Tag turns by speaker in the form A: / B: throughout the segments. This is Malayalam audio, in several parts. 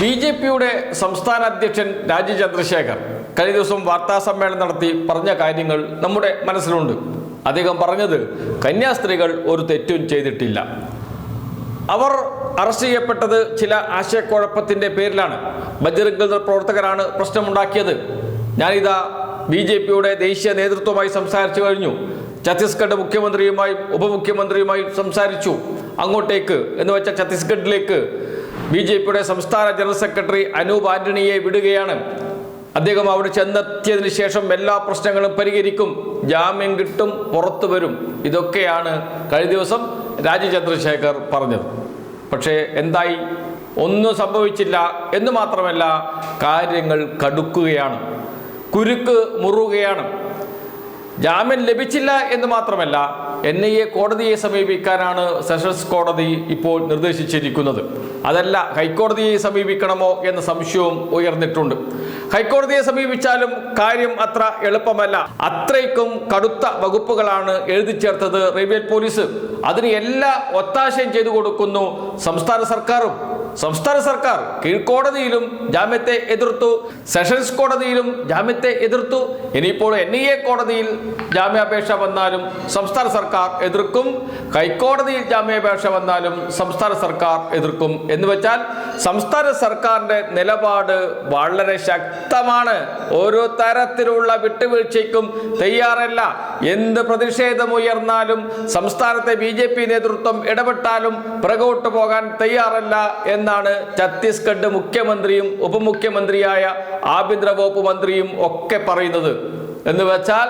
A: ബി ജെ പിയുടെ സംസ്ഥാന അധ്യക്ഷൻ രാജീവ് ചന്ദ്രശേഖർ കഴിഞ്ഞ ദിവസം വാർത്താ സമ്മേളനം നടത്തി പറഞ്ഞ കാര്യങ്ങൾ നമ്മുടെ മനസ്സിലുണ്ട്. അദ്ദേഹം പറഞ്ഞത് കന്യാസ്ത്രീകൾ ഒരു തെറ്റും ചെയ്തിട്ടില്ല. അവർ അറസ്റ്റ് ചെയ്യപ്പെട്ടത് ചില ആശയക്കുഴപ്പത്തിന്റെ പേരിലാണ്. ബജറിംഗ് പ്രവർത്തകരാണ് പ്രശ്നമുണ്ടാക്കിയത്. ഞാനിതാ ബി ജെ പിയുടെ ദേശീയ നേതൃത്വമായി സംസാരിച്ചു കഴിഞ്ഞു. ഛത്തീസ്ഗഡ് മുഖ്യമന്ത്രിയുമായും ഉപമുഖ്യമന്ത്രിയുമായും സംസാരിച്ചു. അങ്ങോട്ടേക്ക് എന്ന് വെച്ചാൽ ഛത്തീസ്ഗഡിലേക്ക് ബി ജെ പിയുടെ സംസ്ഥാന ജനറൽ സെക്രട്ടറി അനൂപ് ആന്റണിയെ വിടുകയാണ്. അദ്ദേഹം അവിടെ ചെന്നെത്തിയതിനു ശേഷം എല്ലാ പ്രശ്നങ്ങളും പരിഹരിക്കും. ജാമ്യം കിട്ടും പുറത്തു വരും. ഇതൊക്കെയാണ് കഴിഞ്ഞ ദിവസം രാജീവ് ചന്ദ്രശേഖർ പറഞ്ഞത്. പക്ഷേ എന്തായി? ഒന്നും സംഭവിച്ചില്ല എന്ന് മാത്രമല്ല കാര്യങ്ങൾ കടുക്കുകയാണ്. കുരുക്ക് മുറുകയാണ്. ജാമ്യം ലഭിച്ചില്ല എന്ന് മാത്രമല്ല എൻ ഐ എ കോടതിയെ സമീപിക്കാനാണ് സെഷൻസ് കോടതി ഇപ്പോൾ നിർദ്ദേശിച്ചിരിക്കുന്നത്. അതല്ല ഹൈക്കോടതിയെ സമീപിക്കണമോ എന്ന സംശയവും ഉയർന്നിട്ടുണ്ട്. ഹൈക്കോടതിയെ സമീപിച്ചാലും കാര്യം അത്ര എളുപ്പമല്ല. അത്രയ്ക്കും കടുത്ത വകുപ്പുകളാണ് എഴുതി ചേർത്തത് റെയിൽവേ പോലീസ്. അതിന് എല്ലാ ഒത്താശയും ചെയ്തു കൊടുക്കുന്നു സംസ്ഥാന സർക്കാരും. സംസ്ഥാന സർക്കാർ കീഴ്ക്കോടതിയിലും ജാമ്യത്തെ എതിർത്തു സെഷൻസ് കോടതിയിലും ജാമ്യത്തെ എതിർത്തു. ഇനിയിപ്പോൾ എൻ ഐ എ കോടതിയിൽ ജാമ്യാപേക്ഷ വന്നാലും സംസ്ഥാന സർക്കാർ എതിർക്കും. ഹൈക്കോടതിയിൽ ജാമ്യാപേക്ഷ വന്നാലും സംസ്ഥാന സർക്കാർ എതിർക്കും. എന്ന് വെച്ചാൽ സംസ്ഥാന സർക്കാരിന്റെ നിലപാട് വളരെ ശക്തമാണ്. ഓരോ തരത്തിലുള്ള വിട്ടുവീഴ്ചയ്ക്കും തയ്യാറല്ല. എന്ത് പ്രതിഷേധം ഉയർന്നാലും സംസ്ഥാനത്തെ ബി ജെ പി നേതൃത്വം ഇടപെട്ടാലും പുറകോട്ട് പോകാൻ തയ്യാറല്ല എന്നാണ് ഛത്തീസ്ഗഡ് മുഖ്യമന്ത്രിയും ഉപമുഖ്യമന്ത്രിയായ ആഭ്യന്തര വകുപ്പ് മന്ത്രിയും ഒക്കെ പറയുന്നത്. എന്ന് വെച്ചാൽ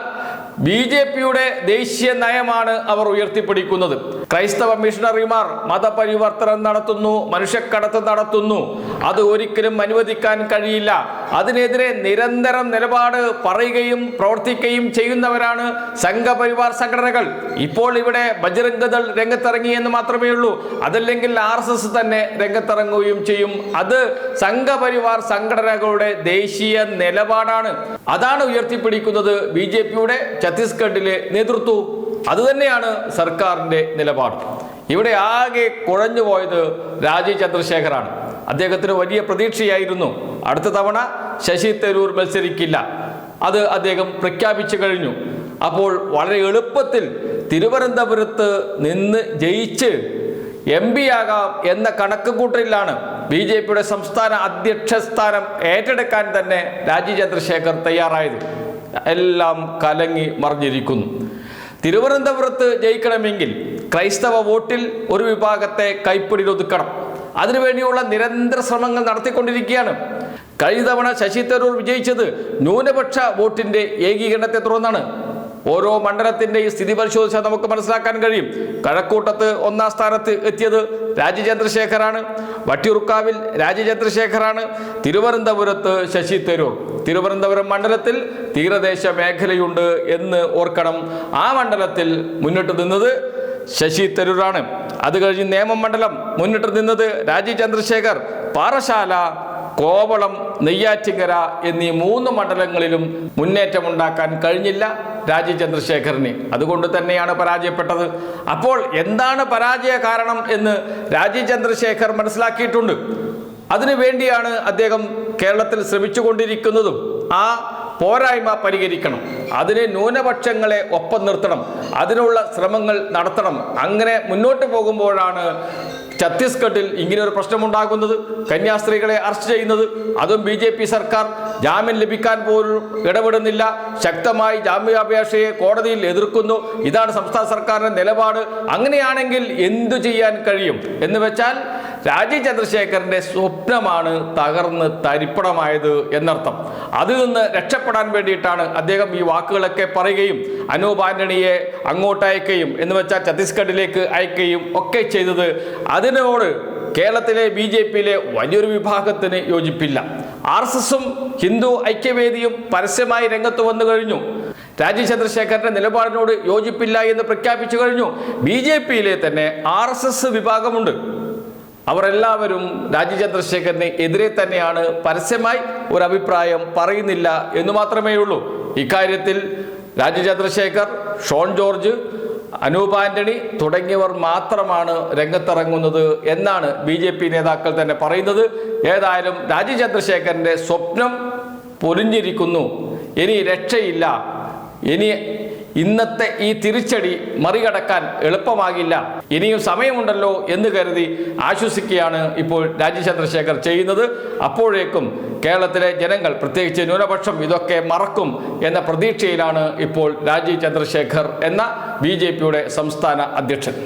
A: ബി ജെ പിയുടെ ദേശീയ നയമാണ് അവർ ഉയർത്തിപ്പിടിക്കുന്നത്. ക്രൈസ്തവ മിഷണറിമാർ മതപരിവർത്തനം നടത്തുന്നു മനുഷ്യക്കടത്ത് നടത്തുന്നു. അത് ഒരിക്കലും അനുവദിക്കാൻ കഴിയില്ല. അതിനെതിരെ നിരന്തരം നിലപാട് പറയുകയും പ്രവർത്തിക്കുകയും ചെയ്യുന്നവരാണ് സംഘപരിവാർ സംഘടനകൾ. ഇപ്പോൾ ഇവിടെ ബജ്രംഗദൾ ദൾ രംഗത്തിറങ്ങി എന്ന് മാത്രമേ ഉള്ളൂ. അതല്ലെങ്കിൽ ആർ എസ് എസ് തന്നെ രംഗത്തിറങ്ങുകയും ചെയ്യും. അത് സംഘപരിവാർ സംഘടനകളുടെ ദേശീയ നിലപാടാണ്. അതാണ് ഉയർത്തിപ്പിടിക്കുന്നത് ബി ജെ പിയുടെ ഛത്തീസ്ഗഡിലെ നേതൃത്വവും അതുതന്നെയാണ് സർക്കാരിന്റെ നിലപാട്. ഇവിടെ ആകെ കുഴഞ്ഞു പോയത് രാജീവ് ചന്ദ്രശേഖറാണ്. അദ്ദേഹത്തിന് വലിയ പ്രതീക്ഷയായിരുന്നു. അടുത്ത തവണ ശശി തരൂർ മത്സരിക്കില്ല. അത് അദ്ദേഹം പ്രഖ്യാപിച്ചു കഴിഞ്ഞു. അപ്പോൾ വളരെ എളുപ്പത്തിൽ തിരുവനന്തപുരത്ത് നിന്ന് ജയിച്ച് എം പി ആകാം എന്ന കണക്കുകൂട്ടലിലാണ് ബി ജെ പിയുടെ സംസ്ഥാന അധ്യക്ഷ സ്ഥാനം ഏറ്റെടുക്കാൻ തന്നെ രാജീവ് ചന്ദ്രശേഖർ തയ്യാറായത്. എല്ലാം കലങ്ങി മറിഞ്ഞിരിക്കുന്നു. തിരുവനന്തപുരത്ത് ജയിക്കണമെങ്കിൽ ക്രൈസ്തവ വോട്ടിൽ ഒരു വിഭാഗത്തെ കൈപ്പിടിയിൽ ഒതുക്കണം. അതിനുവേണ്ടിയുള്ള നിരന്തര ശ്രമങ്ങൾ നടത്തിക്കൊണ്ടിരിക്കുകയാണ്. കഴിഞ്ഞ തവണ ശശി തരൂർ വിജയിച്ചത് ന്യൂനപക്ഷ വോട്ടിന്റെ ഏകീകരണത്തെ തുടർന്നാണ്. ഓരോ മണ്ഡലത്തിന്റെയും സ്ഥിതി പരിശോധിച്ചാൽ നമുക്ക് മനസ്സിലാക്കാൻ കഴിയും. കഴക്കൂട്ടത്ത് ഒന്നാം സ്ഥാനത്ത് എത്തിയത് രാജി ചന്ദ്രശേഖറാണ് വട്ടിയൂർക്കാവിൽ രാജി ചന്ദ്രശേഖറാണ് തിരുവനന്തപുരത്ത് ശശി തരൂർ. തിരുവനന്തപുരം മണ്ഡലത്തിൽ തീരദേശ മേഖലയുണ്ട് എന്ന് ഓർക്കണം. ആ മണ്ഡലത്തിൽ മുന്നിട്ട് നിന്നത് ശശി തരൂരാണ്. അത് കഴിഞ്ഞ് നേമം മണ്ഡലം മുന്നിട്ട് നിന്നത് രാജീവ് ചന്ദ്രശേഖർ. പാറശാല കോവളം നെയ്യാറ്റിങ്കര എന്നീ മൂന്ന് മണ്ഡലങ്ങളിലും മുന്നേറ്റമുണ്ടാക്കാൻ കഴിഞ്ഞില്ല രാജീവ് ചന്ദ്രശേഖറിന് അതുകൊണ്ട് തന്നെയാണ് പരാജയപ്പെട്ടത്. അപ്പോൾ എന്താണ് പരാജയ കാരണം എന്ന് രാജീവ് ചന്ദ്രശേഖർ മനസ്സിലാക്കിയിട്ടുണ്ട്. അതിനു വേണ്ടിയാണ് അദ്ദേഹം കേരളത്തിൽ ശ്രമിച്ചുകൊണ്ടിരിക്കുന്നതും. ആ പോരായ്മ പരിഹരിക്കണം. അതിന് ന്യൂനപക്ഷങ്ങളെ ഒപ്പം നിർത്തണം. അതിനുള്ള ശ്രമങ്ങൾ നടത്തണം. അങ്ങനെ മുന്നോട്ട് പോകുമ്പോഴാണ് ഛത്തീസ്ഗഡിൽ ഇങ്ങനെ ഒരു പ്രശ്നമുണ്ടാകുന്നത്? കന്യാസ്ത്രീകളെ അറസ്റ്റ് ചെയ്യുന്നത്? അതും ബി ജെ പി സർക്കാർ ജാമ്യം ലഭിക്കാൻ പോലും ഇടപെടുന്നില്ല. ശക്തമായി ജാമ്യാപേക്ഷയെ കോടതിയിൽ എതിർക്കുന്നു. ഇതാണ് സംസ്ഥാന സർക്കാരിന്റെ നിലപാട്. അങ്ങനെയാണെങ്കിൽ എന്തു ചെയ്യാൻ കഴിയും? എന്ന് വെച്ചാൽ രാജീവ് ചന്ദ്രശേഖരന്റെ സ്വപ്നമാണ് തകർന്ന് തരിപ്പണമായത് എന്നർത്ഥം. അതിൽ നിന്ന് രക്ഷപ്പെടാൻ വേണ്ടിയിട്ടാണ് അദ്ദേഹം ഈ വാക്കുകളൊക്കെ പറയുകയും അനൂപ് ആന്റണിയെ അങ്ങോട്ട് അയക്കുകയും എന്ന് വെച്ചാൽ ഛത്തീസ്ഗഡിലേക്ക് അയക്കുകയും ഒക്കെ ചെയ്തത്. അതിനോട് കേരളത്തിലെ ബി ജെ പിയിലെ വലിയൊരു വിഭാഗത്തിന് യോജിപ്പില്ല. ആർ എസ് എസും ഹിന്ദു ഐക്യവേദിയും പരസ്യമായി രംഗത്ത് വന്നു കഴിഞ്ഞു. രാജീവ് ചന്ദ്രശേഖരന്റെ നിലപാടിനോട് യോജിപ്പില്ല എന്ന് പ്രഖ്യാപിച്ചു കഴിഞ്ഞു. ബി ജെ പിയിലെ തന്നെ ആർ എസ് എസ് വിഭാഗമുണ്ട്. അവർ എല്ലാവരും ചന്ദ്രശേഖരന് എതിരെ തന്നെയാണ് പരസ്യമായി ഒരു അഭിപ്രായം പറയുന്നില്ല എന്ന് മാത്രമേ ഉള്ളൂ. ഇക്കാര്യത്തിൽ രാജീവ് ചന്ദ്രശേഖർ ഷോൺ ജോർജ് അനൂപ് ആന്റണി തുടങ്ങിയവർ മാത്രമാണ് രംഗത്തിറങ്ങുന്നത് എന്നാണ് ബി ജെ പി നേതാക്കൾ തന്നെ പറയുന്നത്. ഏതായാലും രാജീവ് ചന്ദ്രശേഖരന്റെ സ്വപ്നം പൊലിഞ്ഞിരിക്കുന്നു. ഇനി രക്ഷയില്ല. ഇനി ഇന്നത്തെ ഈ തിരിച്ചടി മറികടക്കാൻ എളുപ്പമാകില്ല. ഇനിയും സമയമുണ്ടല്ലോ എന്ന് കരുതി ആശ്വസിക്കുകയാണ് ഇപ്പോൾ രാജീവ് ചന്ദ്രശേഖർ ചെയ്യുന്നത്. അപ്പോഴേക്കും കേരളത്തിലെ ജനങ്ങൾ പ്രത്യേകിച്ച് ന്യൂനപക്ഷം ഇതൊക്കെ മറക്കും എന്ന പ്രതീക്ഷയിലാണ് ഇപ്പോൾ രാജീവ് ചന്ദ്രശേഖർ എന്ന ബി സംസ്ഥാന അധ്യക്ഷൻ.